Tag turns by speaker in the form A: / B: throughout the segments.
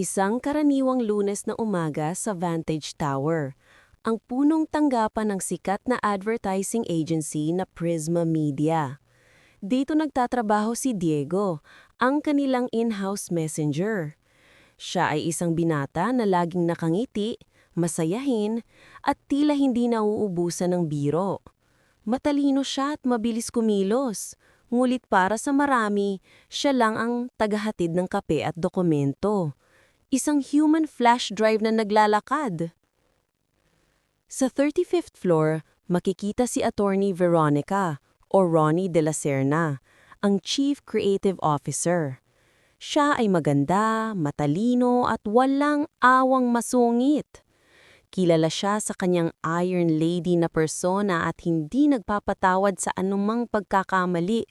A: Isang karaniwang lunes na umaga sa Vantage Tower, ang punong tanggapan ng sikat na advertising agency na Prisma Media. Dito nagtatrabaho si Diego, ang kanilang in-house messenger. Siya ay isang binata na laging nakangiti, masayahin, at tila hindi nauubusan ng biro. Matalino siya at mabilis kumilos, ngulit para sa marami, siya lang ang tagahatid ng kape at dokumento. Isang human flash drive na naglalakad. Sa 35th floor, makikita si Attorney Veronica o Ronnie de la Serna, ang Chief Creative Officer. Siya ay maganda, matalino at walang awang masungit. Kilala siya sa kanyang Iron Lady na persona at hindi nagpapatawad sa anumang pagkakamali.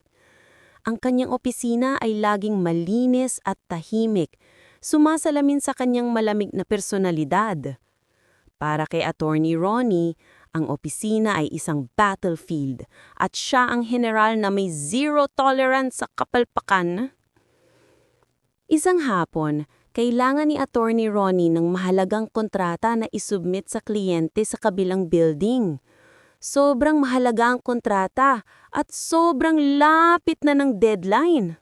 A: Ang kanyang opisina ay laging malinis at tahimik, sumasalamin sa kanyang malamig na personalidad. Para kay Attorney Ronnie, ang opisina ay isang battlefield at siya ang general na may zero tolerance sa kapalpakan. Isang hapon, kailangan ni Attorney Ronnie ng mahalagang kontrata na isubmit sa kliyente sa kabilang building. Sobrang mahalaga ang kontrata at sobrang lapit na ng deadline.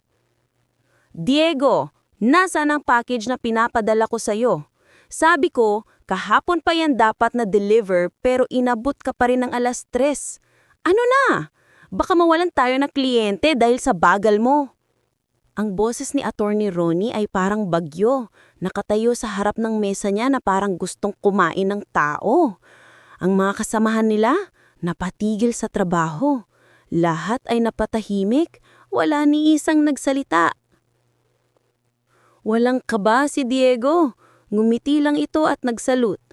A: Diego, nasaan ang package na pinapadala ko sa'yo? Sabi ko, kahapon pa yan dapat na deliver pero inabot ka pa rin ng alas tres. Ano na? Baka mawalan tayo ng kliyente dahil sa bagal mo. Ang boses ni Attorney Ronnie ay parang bagyo, nakatayo sa harap ng mesa niya na parang gustong kumain ng tao. Ang mga kasamahan nila, napatigil sa trabaho. Lahat ay napatahimik, wala ni isang nagsalita. Walang kaba si Diego. Ngumiti lang ito at nagsalut.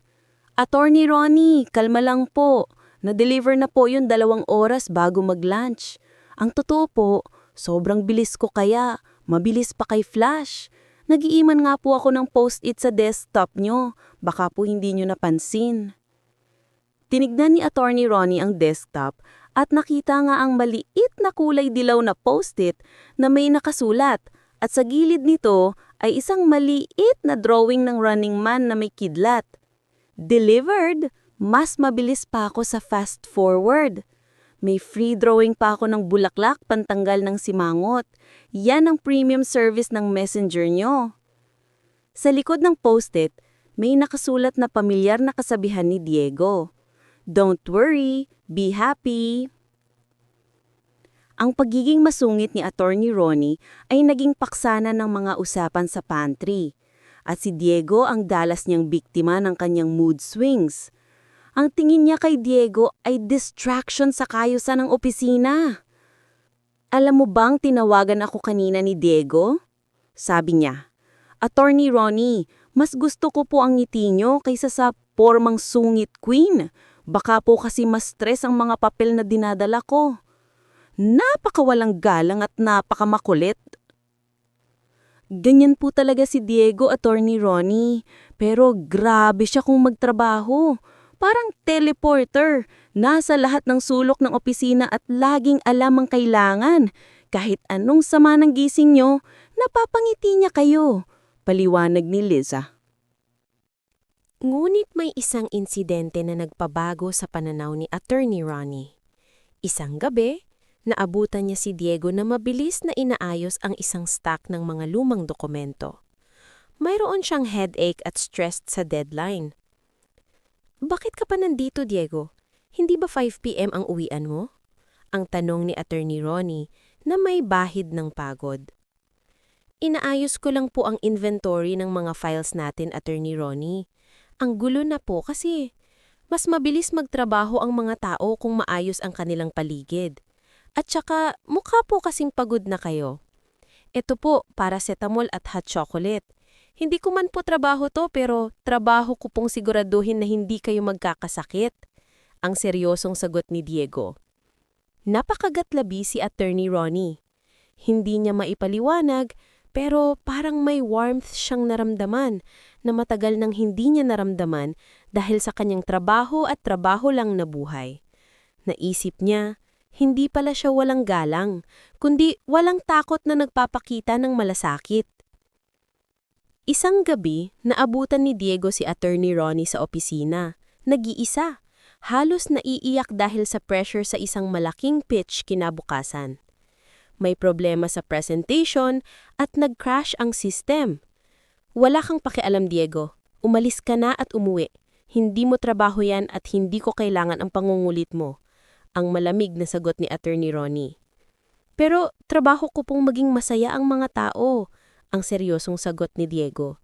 A: Attorney Ronnie, kalma lang po. Na-deliver na po yung dalawang oras bago mag-lunch. Ang totoo po, sobrang bilis ko kaya, mabilis pa kay Flash. Nagiiman nga po ako ng post-it sa desktop nyo, baka po hindi nyo napansin. Tinignan ni Attorney Ronnie ang desktop at nakita nga ang maliit na kulay dilaw na post-it na may nakasulat at sa gilid nito ay isang maliit na drawing ng running man na may kidlat. Delivered! Mas mabilis pa ako sa fast forward. May free drawing pa ako ng bulaklak pantanggal ng simangot. Yan ang premium service ng messenger nyo. Sa likod ng post-it, may nakasulat na pamilyar na kasabihan ni Diego. Don't worry, be happy. Ang pagiging masungit ni Attorney Ronnie ay naging paksana ng mga usapan sa pantry. At si Diego ang dalas niyang biktima ng kanyang mood swings. Ang tingin niya kay Diego ay distraction sa kayusan ng opisina. Alam mo bang tinawagan ako kanina ni Diego? Sabi niya, Attorney Ronnie, mas gusto ko po ang ngiti niyo kaysa sa pormang sungit queen. Baka po kasi mas stress ang mga papel na dinadala ko. Napakawalang galang at napakamakulit. Ganyan po talaga si Diego Attorney Ronnie, pero grabe siya kung magtrabaho. Parang teleporter, nasa lahat ng sulok ng opisina at laging alam ang kailangan. Kahit anong sama ng gising nyo, napapangiti niya kayo. Paliwanag ni Liza. Ngunit may isang insidente na nagpabago sa pananaw ni Attorney Ronnie. Isang gabi, naabutan niya si Diego na mabilis na inaayos ang isang stack ng mga lumang dokumento. Mayroon siyang headache at stressed sa deadline. Bakit ka pa nandito, Diego? Hindi ba 5pm ang uwian mo? Ang tanong ni Attorney Ronnie na may bahid ng pagod. Inaayos ko lang po ang inventory ng mga files natin, Attorney Ronnie. Ang gulo na po kasi mas mabilis magtrabaho ang mga tao kung maayos ang kanilang paligid. At saka, mukha po kasing pagod na kayo. Ito po, paracetamol at hot chocolate. Hindi ko man po trabaho to pero trabaho ko pong siguraduhin na hindi kayo magkakasakit. Ang seryosong sagot ni Diego. Napakagatlabi si Attorney Ronnie. Hindi niya maipaliwanag pero parang may warmth siyang naramdaman na matagal nang hindi niya naramdaman dahil sa kanyang trabaho at trabaho lang na buhay. Naisip niya, hindi pala siya walang galang, kundi walang takot na nagpapakita ng malasakit. Isang gabi, naabutan ni Diego si Attorney Ronnie sa opisina. Nag-iisa. Halos naiiyak dahil sa pressure sa isang malaking pitch kinabukasan. May problema sa presentation at nag-crash ang system. Wala kang pakialam, Diego. Umalis ka na at umuwi. Hindi mo trabaho yan at hindi ko kailangan ang pangungulit mo. Ang malamig na sagot ni Attorney Ronnie. Pero trabaho ko pong maging masaya ang mga tao, ang seryosong sagot ni Diego.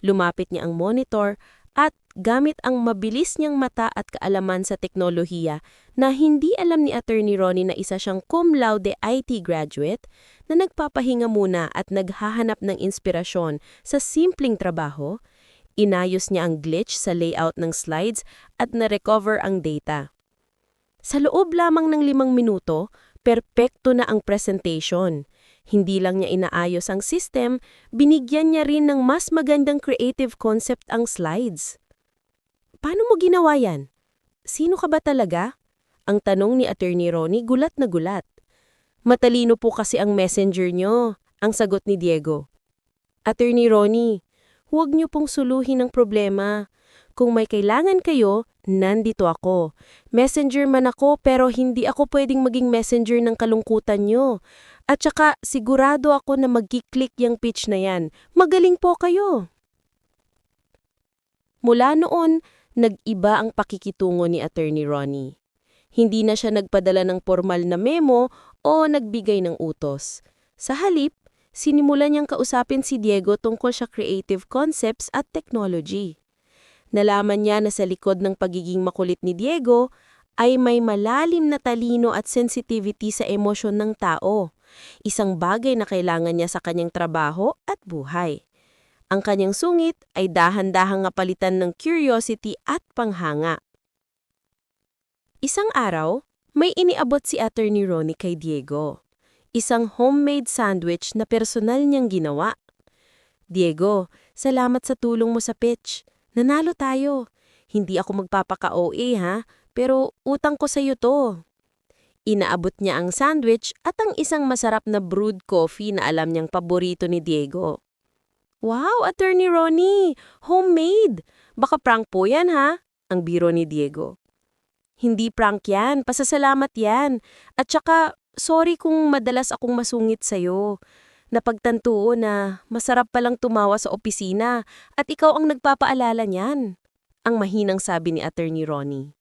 A: Lumapit niya ang monitor at gamit ang mabilis niyang mata at kaalaman sa teknolohiya na hindi alam ni Attorney Ronnie na isa siyang cum laude IT graduate na nagpapahinga muna at naghahanap ng inspirasyon sa simpleng trabaho, inayos niya ang glitch sa layout ng slides at na-recover ang data. Sa loob lamang ng limang minuto, perpekto na ang presentation. Hindi lang niya inaayos ang system, binigyan niya rin ng mas magandang creative concept ang slides. Paano mo ginawa yan? Sino ka ba talaga? Ang tanong ni Attorney Ronnie gulat na gulat. Matalino po kasi ang messenger niyo, ang sagot ni Diego. Attorney Ronnie, huwag niyo pong suluhin ang problema. Kung may kailangan kayo, nandito ako. Messenger man ako pero hindi ako pwedeng maging messenger ng kalungkutan nyo. At saka sigurado ako na magkiklik yung pitch na yan. Magaling po kayo. Mula noon, nag-iba ang pakikitungo ni Attorney Ronnie. Hindi na siya nagpadala ng formal na memo o nagbigay ng utos. Sa halip, sinimulan niyang kausapin si Diego tungkol sa creative concepts at technology. Nalaman niya na sa likod ng pagiging makulit ni Diego ay may malalim na talino at sensitivity sa emosyon ng tao, isang bagay na kailangan niya sa kanyang trabaho at buhay. Ang kanyang sungit ay dahan-dahang palitan ng curiosity at panghanga. Isang araw, may iniabot si Attorney Ronnie kay Diego. Isang homemade sandwich na personal niyang ginawa. Diego, salamat sa tulong mo sa pitch. Nanalo tayo. Hindi ako magpapaka-OA ha, pero utang ko sa iyo to. Inaabot niya ang sandwich at ang isang masarap na brewed coffee na alam niyang paborito ni Diego. Wow, Attorney Ronnie! Homemade! Baka prank po yan ha? Ang biro ni Diego. Hindi prank yan, pasasalamat yan. At saka, sorry kung madalas akong masungit sa'yo. Napagtanto na masarap palang tumawa sa opisina at ikaw ang nagpapaalala niyan. Ang mahinang sabi ni Attorney Ronnie.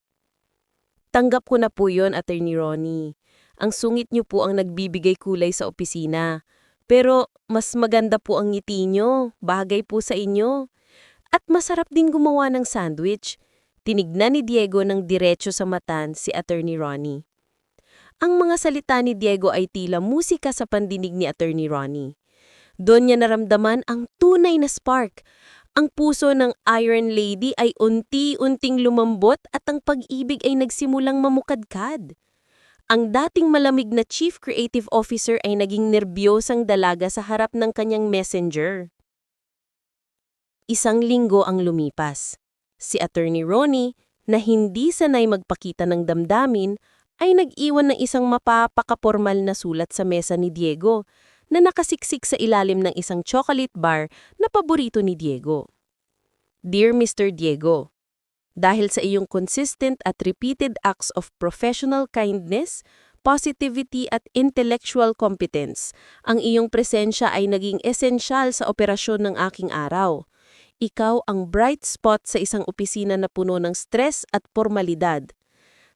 A: Tanggap ko na po yon, Attorney Ronnie. Ang sungit niyo po ang nagbibigay kulay sa opisina. Pero mas maganda po ang ngiti niyo, bagay po sa inyo. At masarap din gumawa ng sandwich. Tinignan ni Diego ng diretso sa matan si Attorney Ronnie. Ang mga salita ni Diego ay tila musika sa pandinig ni Attorney Ronnie. Doon niya naramdaman ang tunay na spark. Ang puso ng Iron Lady ay unti-unting lumambot at ang pag-ibig ay nagsimulang mamukadkad. Ang dating malamig na Chief Creative Officer ay naging nerbiyosang dalaga sa harap ng kanyang messenger. Isang linggo ang lumipas. Si Attorney Ronnie, na hindi sanay magpakita ng damdamin, ay nag-iwan ng isang mapapakapormal na sulat sa mesa ni Diego na nakasiksik sa ilalim ng isang chocolate bar na paborito ni Diego. Dear Mr. Diego, dahil sa iyong consistent at repeated acts of professional kindness, positivity at intellectual competence, ang iyong presensya ay naging esensyal sa operasyon ng aking araw. Ikaw ang bright spot sa isang opisina na puno ng stress at formalidad.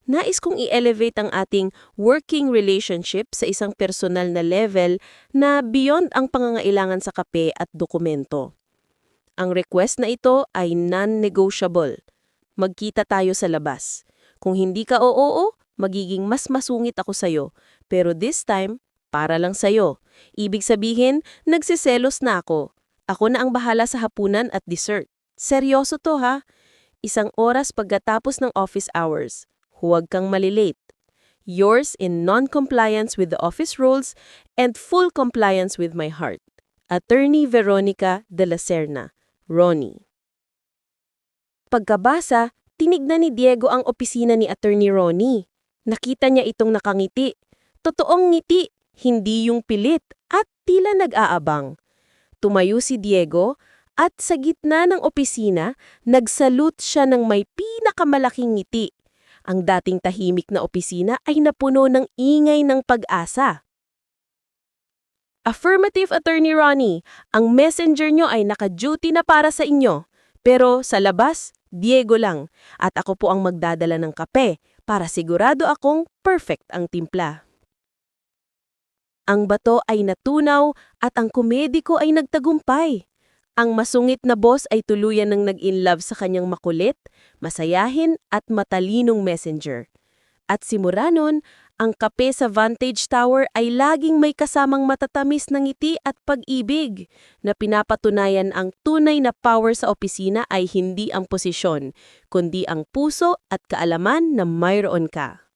A: Nais kong i-elevate ang ating working relationship sa isang personal na level na beyond ang pangangailangan sa kape at dokumento. Ang request na ito ay non-negotiable. Magkita tayo sa labas. Kung hindi ka oo, magiging mas masungit ako sa'yo. Pero this time, para lang sa'yo. Ibig sabihin, nagsiselos na ako. Ako na ang bahala sa hapunan at dessert. Seryoso to ha? Isang oras pagkatapos ng office hours. Huwag kang malilate. Yours in non-compliance with the office rules and full compliance with my heart. Attorney Veronica de la Serna, Ronnie. Pagkabasa, tinignan ni Diego ang opisina ni Attorney Ronnie. Nakita niya itong nakangiti. Totoong ngiti, hindi yung pilit at tila nag-aabang. Tumayo si Diego At sa gitna ng opisina, nagsalute siya ng may pinakamalaking ngiti. Ang dating tahimik na opisina ay napuno ng ingay ng pag-asa. Affirmative Attorney Ronnie, ang messenger nyo ay naka-duty na para sa inyo. Pero sa labas, Diego lang. At ako po ang magdadala ng kape para sigurado akong perfect ang timpla. Ang bato ay natunaw at ang komediko ay nagtagumpay. Ang masungit na boss ay tuluyan ng nag-inlove sa kanyang makulit, masayahin at matalinong messenger. At simula nun, ang kape sa Vantage Tower ay laging may kasamang matatamis na ngiti at pag-ibig na pinapatunayan ang tunay na power sa opisina ay hindi ang posisyon, kundi ang puso at kaalaman na mayroon ka.